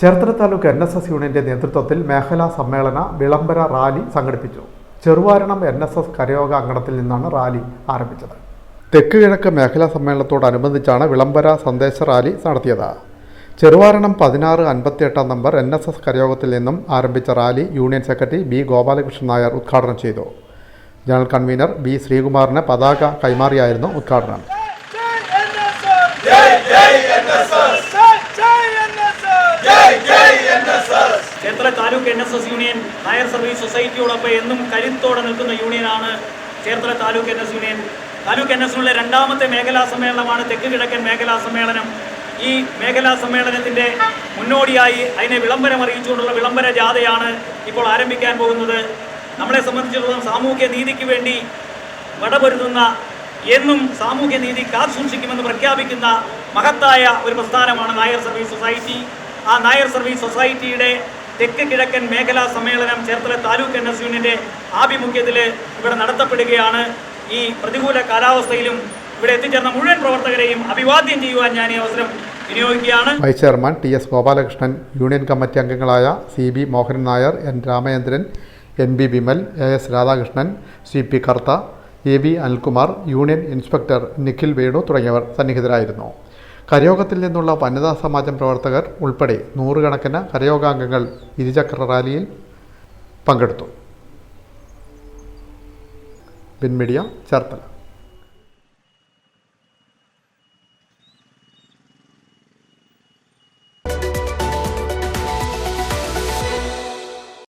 Cherthala taluk N S S യൂണിയന്റെ നേതൃത്വത്തിൽ മേഖലാ സമ്മേളന വിളംബര റാലി സംഘടിപ്പിച്ചു ചെറുവാരണം എൻ എസ് എസ് കരയോഗ അങ്കണത്തിൽ നിന്നാണ് റാലി ആരംഭിച്ചത് തെക്ക് കിഴക്ക് മേഖലാ സമ്മേളനത്തോടനുബന്ധിച്ചാണ് വിളംബര സന്ദേശ റാലി നടത്തിയത് ചെറുവാരണം പതിനാറ് അൻപത്തിയെട്ടാം നമ്പർ എൻ എസ് എസ് കരയോഗത്തിൽ നിന്നും ആരംഭിച്ച rally union secretary B Gopalakrishnan Nair ഉദ്ഘാടനം ചെയ്തു ജനറൽ കൺവീനർ ബി ശ്രീകുമാറിന് പതാക കൈമാറിയായിരുന്നു ഉദ്ഘാടനം taluk N S S union Nair service സൊസൈറ്റിയോടൊപ്പം എന്നും കരുത്തോടെ നിൽക്കുന്ന യൂണിയനാണ് Cherthala taluk N S union. Taluk N S എസിനുള്ള രണ്ടാമത്തെ മേഖലാ സമ്മേളനമാണ് തെക്ക് കിഴക്കൻ മേഖലാ സമ്മേളനം. ഈ മേഖലാ സമ്മേളനത്തിന്റെ മുന്നോടിയായി അതിനെ വിളംബരം അറിയിച്ചുകൊണ്ടുള്ള വിളംബര ജാഥയാണ് ഇപ്പോൾ ആരംഭിക്കാൻ പോകുന്നത്. നമ്മളെ സംബന്ധിച്ചിടത്തോളം സാമൂഹ്യ നീതിക്ക് വേണ്ടി വടപൊരുതുന്ന എന്നും സാമൂഹ്യ നീതി കാത്തുസൂക്ഷിക്കുമെന്ന് പ്രഖ്യാപിക്കുന്ന മഹത്തായ ഒരു പ്രസ്ഥാനമാണ് നായർ സർവീസ് സൊസൈറ്റി. ആ നായർ സർവീസ് സൊസൈറ്റിയുടെ തെക്ക് കിഴക്കൻ മേഖലാ സമ്മേളനം ചേർത്തല താലൂക്ക് എൻ എസ് യൂണിയന്റെ ആഭിമുഖ്യത്തിൽ ഇവിടെ നടത്തപ്പെടുകയാണ്. ഈ പ്രതികൂല കാലാവസ്ഥയിലും ഇവിടെ എത്തിച്ചേർന്ന മുഴുവൻ പ്രവർത്തകരെയും അഭിവാദ്യം ചെയ്യുവാൻ ഞാൻ ഈ അവസരം വിനിയോഗിക്കുകയാണ്. Vice chairman T S Gopalakrishnan union committee അംഗങ്ങളായ C B Mohan Nair N Ramachandran N B Vimal A S Radhakrishnan C P Kartha A V Anilkumar union inspector Nikhil Venu തുടങ്ങിയവർ സന്നിഹിതരായിരുന്നു. കരയോഗത്തിൽ നിന്നുള്ള വനിതാ സമാജം പ്രവർത്തകർ ഉൾപ്പെടെ നൂറുകണക്കിന് കരയോഗാംഗങ്ങൾ ഇരുചക്ര റാലിയിൽ പങ്കെടുത്തു. ബിൻമീഡിയ ചേർത്തല.